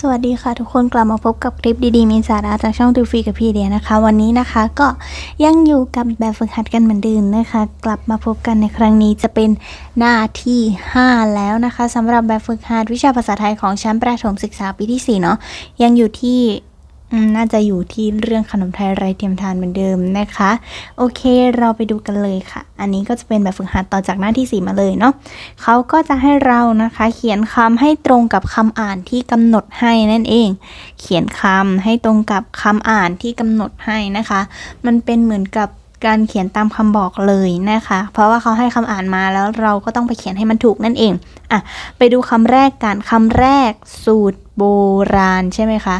สวัสดีค่ะทุกคนกลับมาพบกับคลิปดีๆ มีสาระจากช่องทูฟีกับพี่เดียนะคะ วันนี้นะคะก็ยังอยู่กับแบบฝึกหัดกันเหมือนเดิมนะคะ กลับมาพบกันในครั้งนี้จะเป็นหน้าที่ 5 แล้วนะคะสำหรับแบบฝึกหัดวิชาภาษาไทยของชั้นประถมศึกษาปีที่4เนาะยังอยู่ที่ น่าจะอยู่ที่เรื่องขนมไทยไรเทียมทานเหมือนเดิมนะคะ โอเคเราไปดูกันเลยค่ะ อันนี้ก็จะเป็นแบบฝึกหัดต่อจากหน้าที่ 4 มาเลยเนาะเขาก็จะให้เรานะคะ เขียนคำให้ตรงกับคำอ่านที่กำหนดให้นั่นเอง เขียนคำให้ตรงกับคำอ่านที่กำหนดให้นะคะ มันเป็นเหมือนกับ การเขียนตามคำบอกเลยนะคะ เพราะว่าเขาให้คำอ่านมาแล้วเราก็ต้องไปเขียนให้มันถูกนั่นเองอะไปดูคำแรกกันคำแรก สูตรโบราณใช่ไหมคะ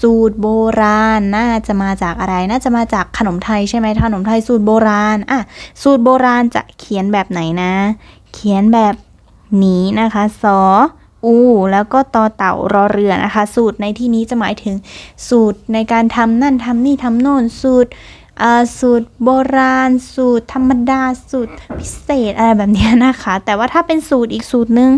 สูตรโบราณน่าจะมาจากอะไร น่าจะมาจากขนมไทยใช่ไหมขนมไทยสูตรโบราณอะสูตรโบราณจะเขียนแบบไหนนะ เขียนแบบนี้นะคะสออูแล้วก็ตอเต่ารอเรือนะคะ สูตรในที่นี้จะหมายถึงสูตรในการทำนั่นทำนี่ทำโน่นสูตร สูตรโบราณ สูตรธรรมดา สูตรพิเศษอะไรแบบนี้นะคะ แต่ว่าถ้าเป็นสูตรอีกสูตรหนึ่ง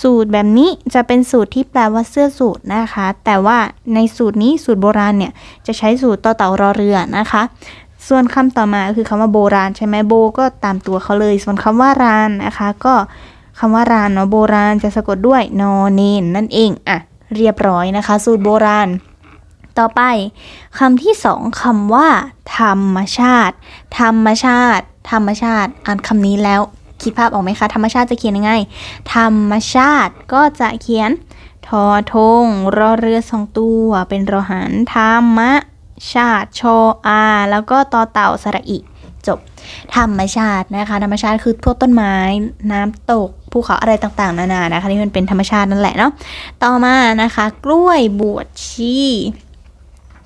สูตรแบบนี้จะเป็นสูตรที่แปลว่าเสื้อสูตรนะคะ แต่ว่าในสูตรนี้สูตรโบราณเนี่ยจะใช้สูตรต่อเต่ารอเรือนะคะ ส่วนคำต่อมาคือคำว่าโบราณใช่ไหมโบก็ตามตัวเขาเลย ส่วนคำว่ารานนะคะ ก็คำว่ารานเนาะโบราณจะสะกดด้วยนอเนนนั่นเองอะเรียบร้อยนะคะ สูตรโบราณ ต่อไปคำที่สองคำว่า ธรรมชาติ ธรรมชาติ ธรรมชาติ อ่านคำนี้แล้วคิดภาพออกไหมคะ ธรรมชาติจะเขียนยังไง ธรรมชาติก็จะเขียนทอทงรอเรือสองตัว เป็นรอหันธรรมชาติชออา แล้วก็ต่อเต่าสระอิจบ ธรรมชาตินะคะ ธรรมชาติคือพวกต้นไม้ น้ำตกภูเขาอะไรต่างๆ นานานะคะที่มันเป็นธรรมชาตินั่นแหละเนาะต่อมานะคะ กล้วยบวชชี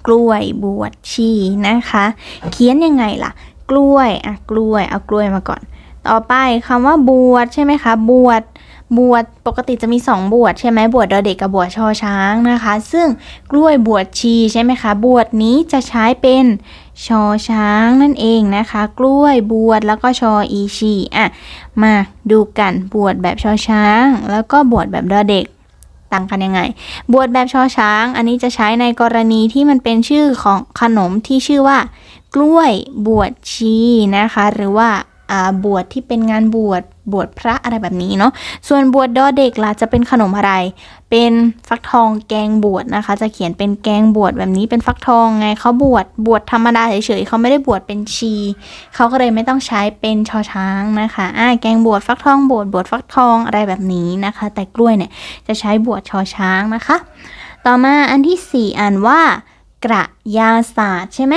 กล้วยบวชชีนะคะ เขียนยังไงล่ะ กล้วยอะกล้วยเอากล้วยมาก่อน ต่อไปคำว่าบวชใช่ไหมคะ บวชบวชปกติจะมีสองบวชใช่ไหมบวชดอเด็กกับบวชชอช้างนะคะ ซึ่งกล้วยบวชชีใช่ไหมคะ บวชนี้จะใช้เป็นชอช้างนั่นเองนะคะ กล้วยบวชแล้วก็ชออีชีอะมาดูกันบวชแบบชอช้าง แล้วก็บวชแบบดอเด็ก ต่างกันยังไง บวชแบบชอช้าง อันนี้จะใช้ในกรณีที่มันเป็นชื่อของขนมที่ชื่อว่า กล้วยบวชชีนะคะ หรือว่าอ่า บวชที่เป็นงานบวชบวชพระอะไรแบบนี้เนาะส่วนบวชดอเด็กล่ะจะเป็นขนมอะไร เป็นฟักทองแกงบวชนะคะ จะเขียนเป็นแกงบวชแบบนี้เป็นฟักทองไงเขาบวชบวชธรรมดาเฉยๆเขาไม่ได้บวชเป็นชีเขาก็เลยไม่ต้องใช้เป็นชอช้างนะคะอ่าแกงบวชฟักทองบวชบวชฟักทองอะไรแบบนี้นะคะ แต่กล้วยเนี่ยจะใช้บวชชอช้างนะคะ ต่อมาอันที่สี่อ่านว่ากระยาศาสตร์ใช่ไหม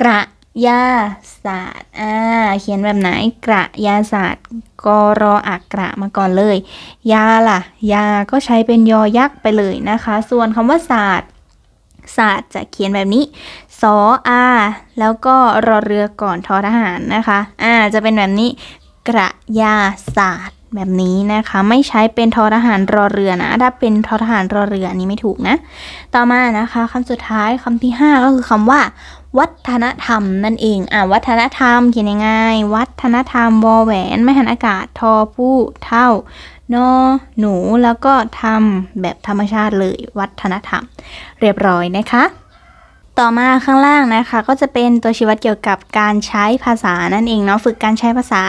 กระ ยาศาสตร์อ่าเขียนแบบไหนกระยาศาสตร์กรออักกระมาก่อนเลย ยาล่ะ ยาก็ใช้เป็นยอยักษ์ไปเลยนะคะ ส่วนคำว่าศาสตร์ ศาสตร์จะเขียนแบบนี้สออาแล้วก็รอเรือก่อนทอทหารนะคะอ่าจะเป็นแบบนี้กระยาศาสตร์แบบนี้นะคะ ไม่ใช้เป็นทอทหารรอเรือนะ ถ้าเป็นทอทหารรอเรืออันนี้ไม่ถูกนะ ต่อมานะคะคำสุดท้ายคำที่ 5 ก็คือคำว่า วัฒนธรรมนั่นเอง อะวัฒนธรรมเขียนยังไงวัฒนธรรมวอแหวนไม่หันอากาศทอผู้เท่านอหนูแล้วก็ทำแบบธรรมชาติเลยวัฒนธรรม เรียบร้อยนะคะ ต่อมาข้างล่างนะคะ ก็จะเป็นตัวชี้วัดเกี่ยวกับการใช้ภาษานั่นเองเนาะฝึกการใช้ภาษา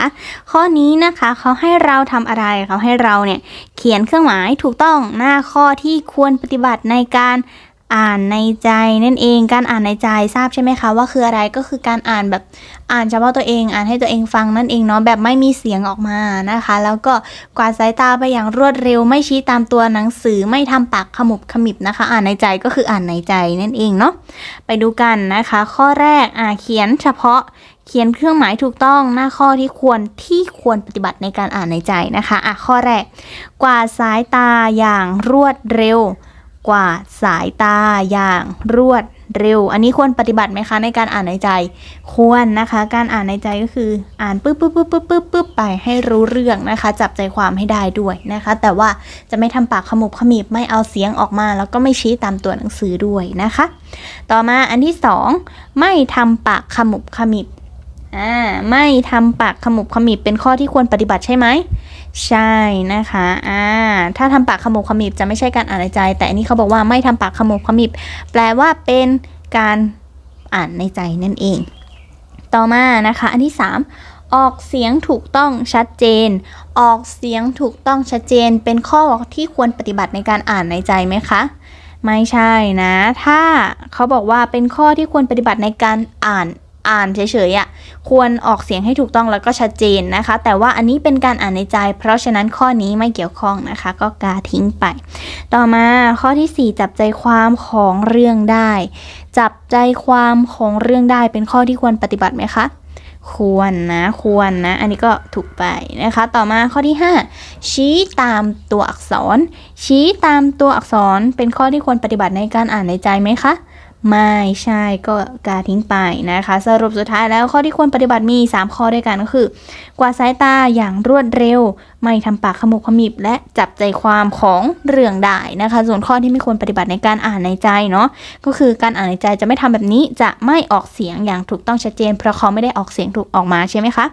ข้อนี้นะคะเขาให้เราทำอะไรเขาให้เราเนี่ยเขียนเครื่องหมายถูกต้องหน้าข้อที่ควรปฏิบัติในการ อ่านในใจนั่นเองการอ่านในใจทราบใช่ไหมคะว่าคืออะไรก็คือการอ่านแบบอ่านเฉพาะตัวเอง อ่านให้ตัวเองฟังนั่นเองเนาะแบบไม่มีเสียงออกมานะคะ แล้วก็กวาดสายตาไปอย่างรวดเร็ว ไม่ชี้ตามตัวหนังสือไม่ทำปากขมุบขมิบนะคะ อ่านในใจก็คืออ่านในใจนั่นเองเนาะไปดูกันนะคะ ข้อแรกอ่าเขียนเฉพาะเขียนเครื่องหมายถูกต้องหน้าข้อที่ควรที่ควรปฏิบัติในการอ่านในใจนะคะอะข้อแรก กวาดสายตาอย่างรวดเร็ว กวาดสายตาอย่างรวดเร็ว อันนี้ควรปฏิบัติไหมคะในการอ่านในใจ ควรนะคะ การอ่านในใจก็คืออ่านปึ๊บปึ๊บปึ๊บปึ๊บปึ๊บปึ๊บไปให้รู้เรื่องนะคะ จับใจความให้ได้ด้วยนะคะ แต่ว่าจะไม่ทำปากขมุบขมิบไม่เอาเสียงออกมา แล้วก็ไม่ชี้ตามตัวหนังสือด้วยนะคะ ต่อมาอันที่สองไม่ทำปากขมุบขมิบอ่าไม่ทำปากขมุบขมิบเป็นข้อที่ควรปฏิบัติใช่ไหม ใช่นะคะอ่าถ้าทำปากขมุบขมิบจะไม่ใช่การอ่านในใจ แต่อันนี้เขาบอกว่าไม่ทำปากขมุบขมิบแปลว่าเป็นการอ่านในใจนั่นเอง ต่อมานะคะ อันที่ 3ออกเสียงถูกต้องชัดเจน ออกเสียงถูกต้องชัดเจน เป็นข้อที่ควรปฏิบัติในการอ่านในใจไหมคะ ไม่ใช่นะ ถ้าเขาบอกว่าเป็นข้อที่ควรปฏิบัติในการอ่าน อ่านเฉยๆอะ่ะควรออกเสียงให้ถูกต้องแล้วก็ชัดเจนนะคะ แต่ว่าอันนี้เป็นการอ่านในใจ เพราะฉะนั้นข้อนี้ไม่เกี่ยวข้องนะคะ ก็กาทิ้งไป ต่อมาข้อที่ 4 จับใจความของเรื่องได้ จับใจความของเรื่องได้เป็นข้อที่ควรปฏิบัติไหมคะควรนะ ควรนะ อันนี้ก็ถูกไปนะคะ ต่อมาข้อที่ 5 ชี้ตามตัวอักษร ชี้ตามตัวอักษรเป็นข้อที่ควรปฏิบัติในการอ่านในใจไหมคะ ไม่ใช่ก็กาทิ้งไปนะคะ สรุปสุดท้ายแล้วข้อที่ควรปฏิบัติมี 3 ข้อด้วยกันก็คือ กวาดสายตาอย่างรวดเร็ว ไม่ทำปากขมุขมิบและจับใจความของเรื่องได้นะคะ ส่วนข้อที่ไม่ควรปฏิบัติในการอ่านในใจเนาะก็คือการอ่านในใจจะไม่ทำแบบนี้จะไม่ออกเสียงอย่างถูกต้องชัดเจน เพราะเขาไม่ได้ออกเสียงถูกออกมาใช่ไหมคะ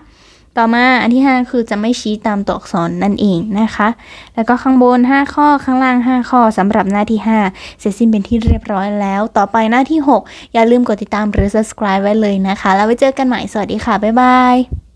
ต่อมาอันที่ 5 คือจะไม่ชี้ตามตัวอักษรนั่นเองนะคะ แล้วก็ข้างบน 5 ข้อข้างล่าง 5 ข้อสำหรับหน้าที่ 5 เสร็จสิ้นเป็นที่เรียบร้อยแล้ว ต่อไปหน้าที่ 6 อย่าลืมกดติดตามหรือ subscribe ไว้เลยนะคะ แล้วไว้เจอกันใหม่สวัสดีค่ะบ๊ายบาย